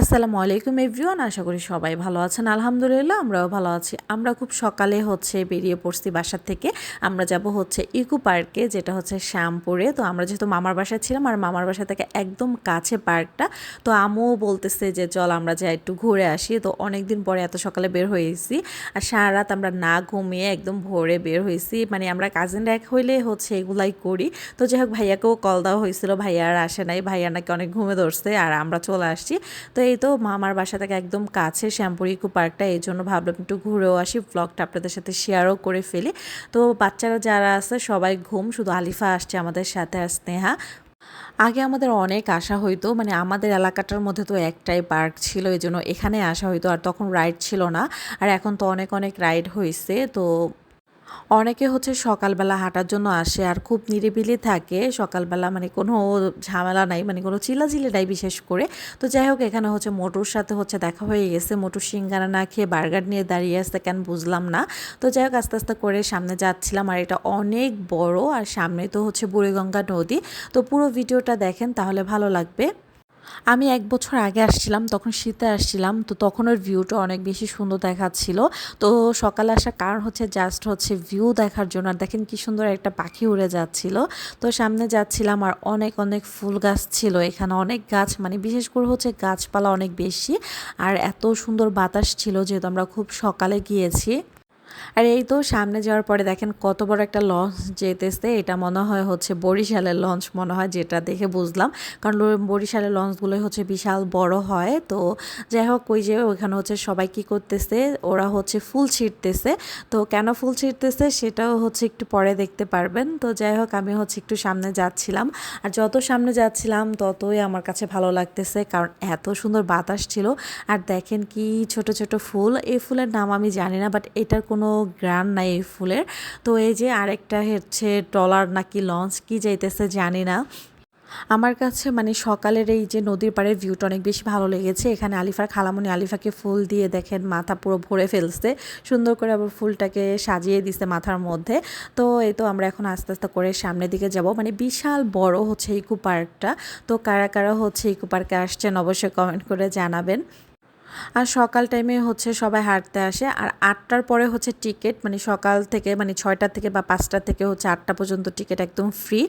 আসসালামু আলাইকুম এভরিওয়ান, আশা করি সবাই ভালো আছেন। আলহামদুলিল্লাহ, আমরাও ভালো আছি। আমরা খুব সকালে হচ্ছে বেরিয়ে পড়ছি বাসার থেকে। আমরা যাব হচ্ছে ইকো পার্কে, যেটা হচ্ছে শ্যামপুরে। তো আমরা যেহেতু মামার বাসায় ছিলাম, আর মামার বাসা থেকে একদম কাছে পার্কটা। তো আমও বলতেছে যে, চল আমরা যাই একটু ঘুরে আসি। তো অনেক দিন পরে এত সকালে বের হয়েছি। আর সারা রাত আমরা না ঘুমিয়ে একদম ভোরে বের হয়েছি। মানে আমরা কাজিনরা এক হইলে হচ্ছে এগুলাই করি। তো যাই হোক, ভাইয়াকেও কল দেওয়া হয়েছিল। ভাইয়া আর আসে নাই। ভাইয়া নাকি অনেক ঘুমে ধরছে। আর আমরা চলে আসছি। তো এই তো মামার বাসা থেকে একদম কাছে শ্যামপুর ইকো পার্কটা, এই জন্য ভাবলাম একটু ঘুরেও আসি ব্লগটা আপনাদের সাথে শেয়ারও করে ফেলি। তো বাচ্চারা যারা আছে, সবাই ঘুম, শুধু আলিফা আসছে আমাদের সাথে আর স্নেহা। আগে আমাদের অনেক আশা হইতো মানে আমাদের এলাকাটার মধ্যে তো একটাই পার্ক ছিল, এই জন্য এখানে আসা হইতো, আর তখন রাইড ছিল না। আর এখন তো অনেক অনেক রাইড হয়েছে তো অনেকে হচ্ছে সকালবেলা হাঁটার জন্য আসে আর খুব নিরিবিলি থাকে। সকালবেলা মানে কোনো ঝামেলা নাই মানে কোনো চিলাচিলি নাই বিশেষ করে। তো যাই হোক, এখানে হচ্ছে মোটুর সাথে হচ্ছে দেখা হয়ে গেছে। মোটুর সিঙ্গারা না খেয়ে বার্গার নিয়ে দাঁড়িয়ে আসতে কেন বুঝলাম না। তো যাই হোক, আস্তে আস্তে করে সামনে যাচ্ছিলাম আর এটা অনেক বড় আর সামনে তো হচ্ছে বুড়িগঙ্গা নদী। তো পুরো ভিডিওটা দেখেন তাহলে ভালো লাগবে। আমি এক বছর আগে আসছিলাম, তখন শীতে আসছিলাম, তো তখন ওর ভিউটা অনেক বেশি সুন্দর দেখাচ্ছিল। তো সকালে আসার কারণ হচ্ছে জাস্ট হচ্ছে ভিউ দেখার জন্য, আর দেখেন কি সুন্দর একটা পাখি উড়ে যাচ্ছিল। তো সামনে যাচ্ছিলাম আর অনেক অনেক ফুল গাছ ছিল এখানে, অনেক গাছ মানে বিশেষ করে হচ্ছে গাছপালা অনেক বেশি। আর এত সুন্দর বাতাস ছিল যেহেতু আমরা খুব সকালে গিয়েছি। আর এই তো সামনে যাওয়ার পরে দেখেন কত বড় একটা লঞ্চ যেতেছে। এটা মনে হয় হচ্ছে বরিশালের লঞ্চ মনে হয় যেটা দেখে বুঝলাম। কারণ বরিশালের লঞ্চগুলো হচ্ছে বিশাল বড় হয়। তো যাই হোক, ওই যে ওইখানে হচ্ছে সবাই কি করতেছে, ওরা হচ্ছে ফুল ছিঁড়তেছে। তো কেন ফুল ছিঁড়তেছে সেটাও হচ্ছে একটু পরে দেখতে পারবেন। তো যাই হোক, আমি হচ্ছে একটু সামনে যাচ্ছিলাম। আর যত সামনে যাচ্ছিলাম, ততই আমার কাছে ভালো লাগতেছে। কারণ এত সুন্দর বাতাস ছিল। আর দেখেন কি ছোট ছোট ফুল। এই ফুলের নাম আমি জানি না বাট এটার কোনো গ্রান নাই এই ফুলের। তো এই যে আরেকটা হচ্ছে ট্রলার নাকি লঞ্চ, কি যাইতেছে জানি না। আমার কাছে মানে সকালের এই যে নদীর পাড়ের ভিউটা অনেক বেশি ভালো লেগেছে। এখানে আলিফার খালামনি আলিফাকে ফুল দিয়ে দেখেন, মাথা পুরো ভরে ফেলছে। সুন্দর করে আবার ফুলটাকে সাজিয়ে দিছে মাথার মধ্যে। তো এই তো আমরা এখন আস্তে আস্তে করে সামনের দিকে যাব। মানে বিশাল বড় হচ্ছে ইকো পার্কটা। তো কারা কারা হচ্ছে ইকো পার্কে আসছেন অবশ্যই কমেন্ট করে জানাবেন। আর সকাল টাইমে হচ্ছে সবাই হাঁটতে আসে। আর আটটার পরে হচ্ছে টিকিট মানে সকাল থেকে মানে ছয়টা থেকে বা পাঁচটা থেকে হচ্ছে আটটা পর্যন্ত টিকিট একদম ফ্রি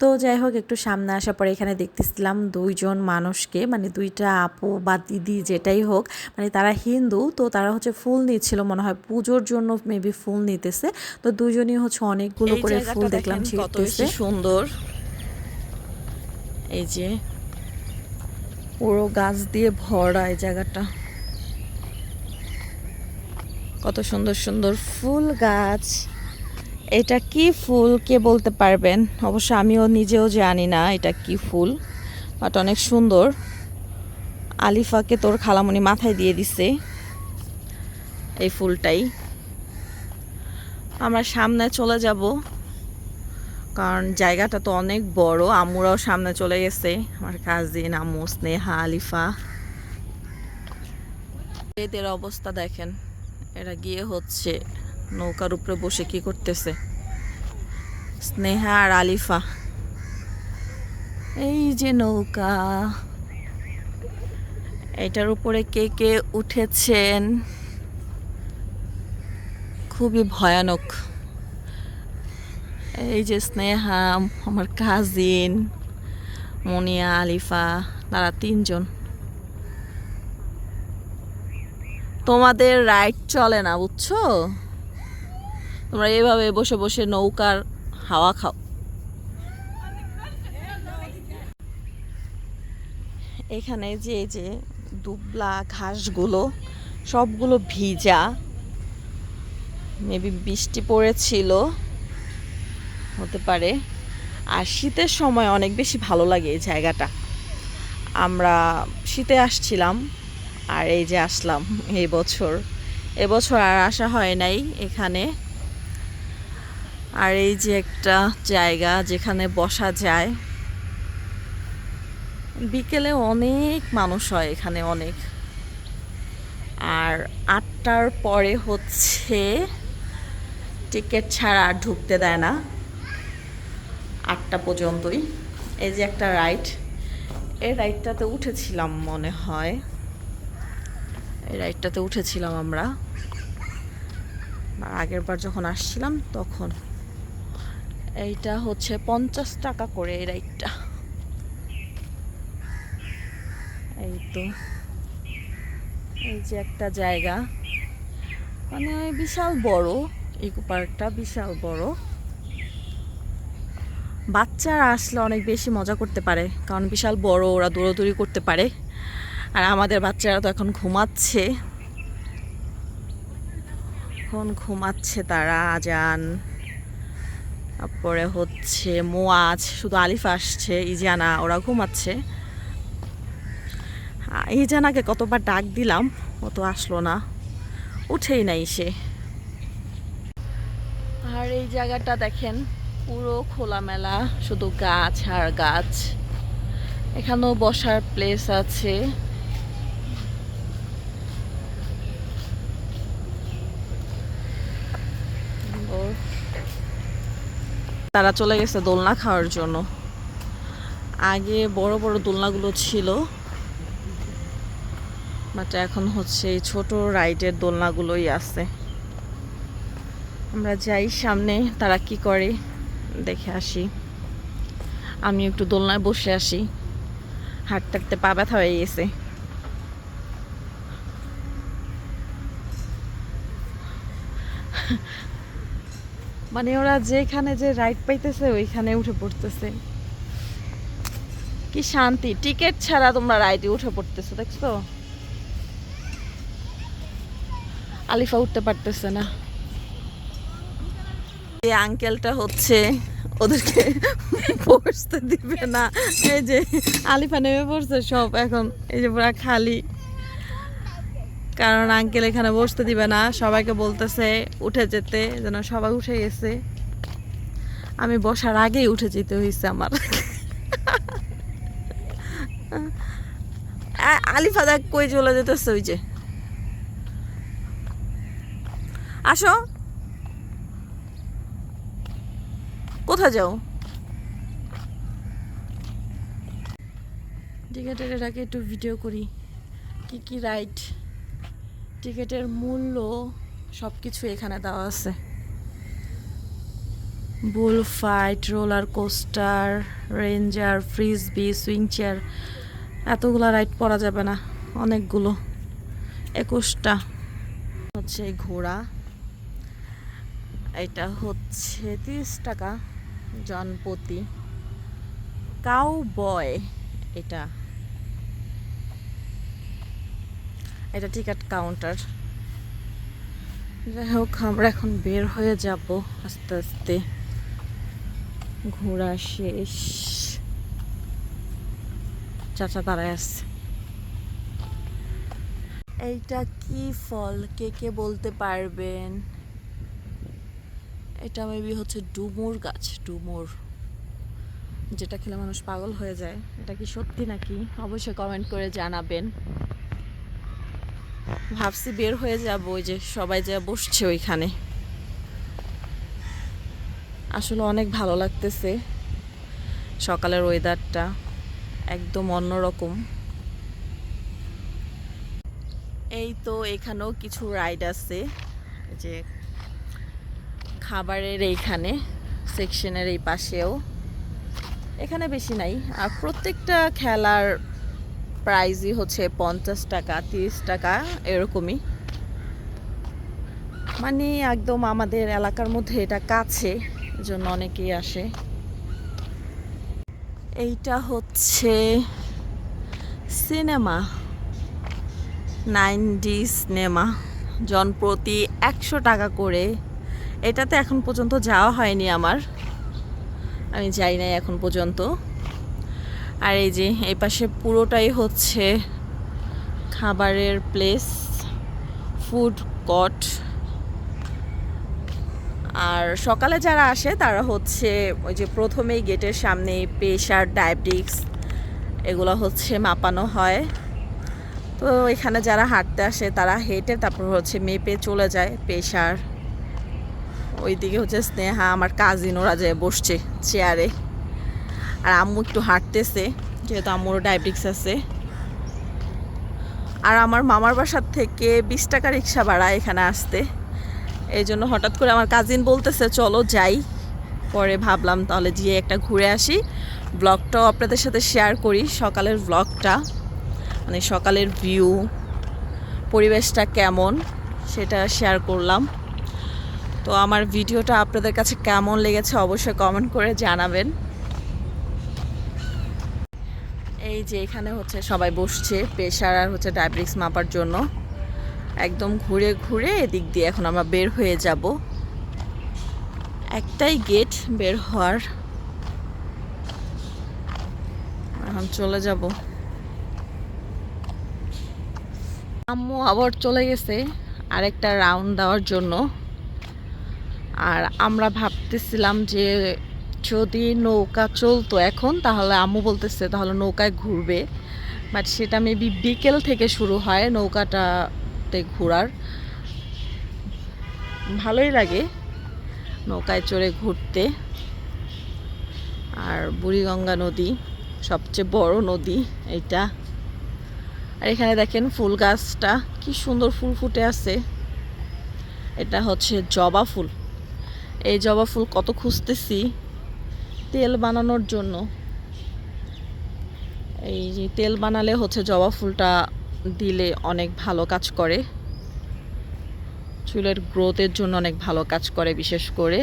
তো যাই হোক একটু সামনে আসার পরে এখানে দেখতেছিলাম দুইজন মানুষকে মানে দুইটা আপু বা দিদি যেটাই হোক মানে তারা হিন্দু তো তারা হচ্ছে ফুল নিচ্ছিল মনে হয় পুজোর জন্য মেবি ফুল নিতেছে। তো দুজনই হচ্ছে অনেকগুলো করে ফুল দেখলাম ছিঁড়তেছে। সুন্দর। এই যে পুরো গাছ দিয়ে ভরা এই জায়গাটা। কত সুন্দর সুন্দর ফুল গাছ। এটা কি ফুল? কে বলতে পারবেন? অবশ্য আমিও নিজেও জানি না এটা কি ফুল বাট অনেক সুন্দর। আলিফাকে তোর খালামণি মাথায় দিয়ে দিছে এই ফুলটাই। আমরা সামনে চলে যাব, কারণ জায়গাটা তো অনেক বড়। আমুরাও সামনে চলে গেছে, আমার কাজিন আমু স্নেহা, আলিফা। এদের অবস্থা দেখেন। এরা গিয়ে হচ্ছে নৌকার উপরে বসে কি করতেছে? স্নেহা আর আলিফা। এই যে নৌকা। এটার উপরে কে কে উঠেছেন? খুবই ভয়ানক। এই যে স্নেহা, আমার কাজিন মনিয়া, আলিফা, তারা তিনজন। তোমাদের রাইড চলে না, বুঝছ? তোমরা এইভাবে বসে বসে নৌকার হাওয়া খাও। এখানে যে যে দুবলা ঘাসগুলো, সবগুলো ভিজা মেবি বৃষ্টি পড়েছিল, হতে পারে। আর শীতের সময় অনেক বেশি ভালো লাগে এই জায়গাটা। আমরা শীতে আসছিলাম আর এই যে আসলাম এই বছর। এবছর আর আসা হয় নাই এখানে। আর এই যে একটা জায়গা যেখানে বসা যায়। বিকেলে অনেক মানুষ হয় এখানে অনেক। আর আটটার পরে হচ্ছে টিকিট ছাড়া আর ঢুকতে দেয় না। আটটা পর্যন্তই। এই যে একটা রাইড। এই রাইডটাতে উঠেছিলাম মনে হয়। এই রাইডটাতে উঠেছিলাম আমরা। আগের বার যখন আসছিলাম তখন। এইটা হচ্ছে পঞ্চাশ টাকা করে এই রাইডটা এই তো। এই যে একটা জায়গা। মানে বিশাল বড়। ইকো পার্কটা বিশাল বড়। বাচ্চারা আসলে অনেক বেশি মজা করতে পারে। কারণ বিশাল বড়, ওরা দৌড়াদৌড়ি করতে পারে। আর আমাদের বাচ্চারা তো এখন ঘুমাচ্ছে। এখন ঘুমাচ্ছে তারা, আজান। তারপরে হচ্ছে মোয়াজ, শুধু আলিফ আসছে, ইজানা, ওরা ঘুমাচ্ছে। ইজানাকে কতবার ডাক দিলাম, ও তো আসলো না। উঠেই নাই সে। আর এই জায়গাটা দেখেন, পুরো খোলামেলা, শুধু গাছ আর গাছ। এখানেও বসার প্লেস আছে সুন্দর। তারা চলে গেছে দোলনা খাওয়ার জন্য। আগে বড় বড় দোলনাগুলো ছিল বাট এখন হচ্ছে এই ছোট রাইডের দোলনাগুলোই আছে। আমরা যাই সামনে, তারা কি করে দেখে আসি। আমি একটু দোলনায় বসে আসি। হাঁটতে হাঁটতে পা ব্যথা হয়ে গেছে। মানে ওরা যেখানে যে রাইড পাইতেছে, ওইখানে উঠে পড়তেছে। কি শান্তি। টিকিট ছাড়া তোমরা রাইডে উঠে পড়তেছো, দেখছ? আলিফা উঠতে পারতেছে না। এই আঙ্কেলটা হচ্ছে, ওদেরকে পড়তে দিবে না। এই যে আলিফা নেমে পড়ছে সব, এখন এই যে পুরা খালি। কারণ আঙ্কেল এখানে বসতে দিবে না, সবাইকে বলতেছে উঠে যেতে, যেন সবাই উঠে গেছে। আমি বসার আগেই উঠে যেতে হয়েছে আমার। আলিফা দেখ কই চলে যেতেছে ওই যে। আসো। কোথায় যাও? টিকিটের এটাকে একটু ভিডিও করি। কি কি রাইড টিকিটের মূল্য সব কিছু এখানে দেওয়া আছে। Bull fight roller coaster ranger frisbee swing chair এতগুলো রাইড পরা যাবে না, অনেকগুলো। একুশটা। হচ্ছে ঘোড়া। এটা হচ্ছে তিরিশ টাকা, জনপতি। কাউ বয় এটা। এটা টিকিট কাউন্টার। যাই হোক, আমরা এখন বের হয়ে যাব আস্তে আস্তে। ঘোরা শেষ। চাচা দাঁড়ায় আছে। এইটা কি ফল? কে কে বলতে পারবেন? এটা মেবি হচ্ছে ডুমুর গাছ, ডুমুর। যেটা খেলে মানুষ পাগল হয়ে যায়। এটা কি সত্যি নাকি? অবশ্যই কমেন্ট করে জানাবেন। ভাবছি বের হয়ে যাব, ওই যে সবাই যা বসছে ওইখানে। আসলে অনেক ভালো লাগতেছে সকালের ওয়েদারটা একদম অন্যরকম। এই তো এখানেও কিছু রাইড আছে যে খাবারের এইখানে সেকশনের এই পাশেও। এখানে বেশি নাই, আর প্রত্যেকটা খেলার প্রাইজই হচ্ছে পঞ্চাশ টাকা, তিরিশ টাকা, এরকমই। মানে একদম আমাদের এলাকার মধ্যে এটা কাছে জন্য অনেকেই আসে। এইটা হচ্ছে সিনেমা নাইন ডি সিনেমা জনপ্রতি একশো টাকা করে। এটাতে এখন পর্যন্ত যাওয়া হয়নি আমার। আমি যাই নাই এখন পর্যন্ত। আর এই যে, এই পাশে পুরোটাই হচ্ছে খাবারের প্লেস ফুড কট আর সকালে যারা আসে, তারা হচ্ছে ওই যে প্রথমেই গেটের সামনে প্রেশার ডায়াবেটিক্স এগুলো হচ্ছে মাপানো হয়। তো এখানে যারা হাঁটতে আসে, তারা হেঁটে তারপর হচ্ছে মেপে চলে যায় প্রেশার ওইদিকে হচ্ছে স্নেহা, আমার কাজিন ওরা যে বসছে চেয়ারে আর আম্মু একটু হাঁটতেছে, যেহেতু আম্মুরও ডায়াবেটিক্স আছে। আর আমার মামার বাসার থেকে বিশ টাকা রিক্সা ভাড়া এখানে আসতে। এই জন্য হঠাৎ করে আমার কাজিন বলতেছে, চলো যাই। পরে ভাবলাম তাহলে গিয়ে একটা ঘুরে আসি। ব্লগটাও আপনাদের সাথে শেয়ার করি, সকালের ব্লগটা মানে সকালের ভিউ পরিবেশটা কেমন সেটা শেয়ার করলাম। তো আমার ভিডিওটা আপনাদের কাছে কেমন লেগেছে অবশ্যই কমেন্ট করে জানাবেন। এই যে এখানে হচ্ছে সবাই বসছে প্রেশার আর হচ্ছে ডায়াবেটিক্স মাপার জন্য। একদম ঘুরে ঘুরে এদিক দিয়ে এখন আমরা বের হয়ে যাব। একটাই গেট বের হওয়ার। এখন চলে যাব। আম্মু আবার চলে গেছে আরেকটা রাউন্ড দেওয়ার জন্য। আর আমরা ভাবতেছিলাম যে যদি নৌকা চলতো এখন, তাহলে আম্মু বলতেছে তাহলে নৌকায় ঘুরবে। বাট সেটা মেবি বিকেল থেকে শুরু হয় নৌকাটাতে ঘোরার। ভালোই লাগে নৌকায় চড়ে ঘুরতে। আর বুড়িগঙ্গা নদী, সবচেয়ে বড় নদী এইটা। আর এখানে দেখেন ফুল গাছটা, কি সুন্দর ফুল ফুটে আছে। এটা হচ্ছে জবা ফুল। এই জবা ফুল কত খুঁজতেছি। তেল বানানোর জন্য। এই যে তেল বানালে হচ্ছে জবা ফুলটা দিলে অনেক ভালো কাজ করে। চুলের গ্রোথের জন্য অনেক ভালো কাজ করে বিশেষ করে।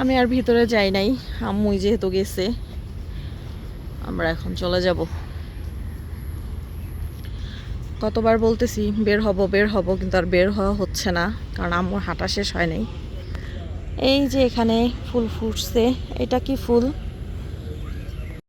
আমি আর ভিতরে যাই নাই আম্মুই যেহেতু গেছে, আমরা এখন চলে যাব। কতবার বলতেছি, বের হব বের হব, কিন্তু আর বের হওয়া হচ্ছে না, কারণ আম্মুর হাঁটা শেষ হয় নাই। এই যে এখানে ফুল ফুটছে এটা কি ফুল?